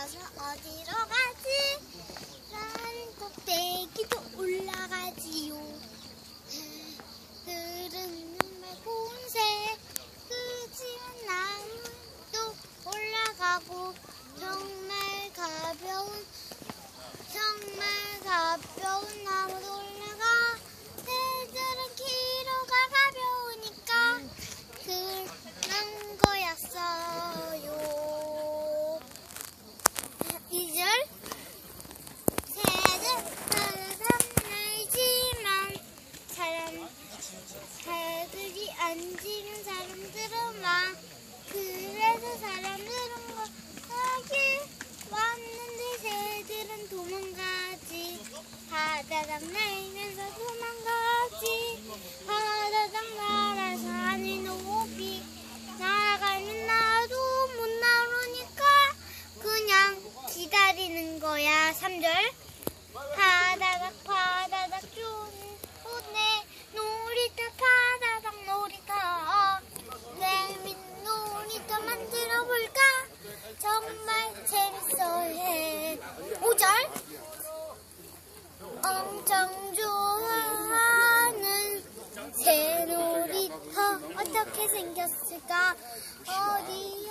올라서 어디로 가지? 산 꼭대기도 올라가지요. 흐르는 맑은새 그지운 나무도 올라가고 정말 가벼워. 그래서 사람들은 뭐 거기 왔는데 새들은 도망가지. 바다장 날면서 도망가지. 바다장 날아서 하니 높이 날아가면 나도 못 나오니까 그냥 기다리는 거야 삼절. 바다가 엄청 좋아하는 새 놀이터 어떻게 생겼을까? 어디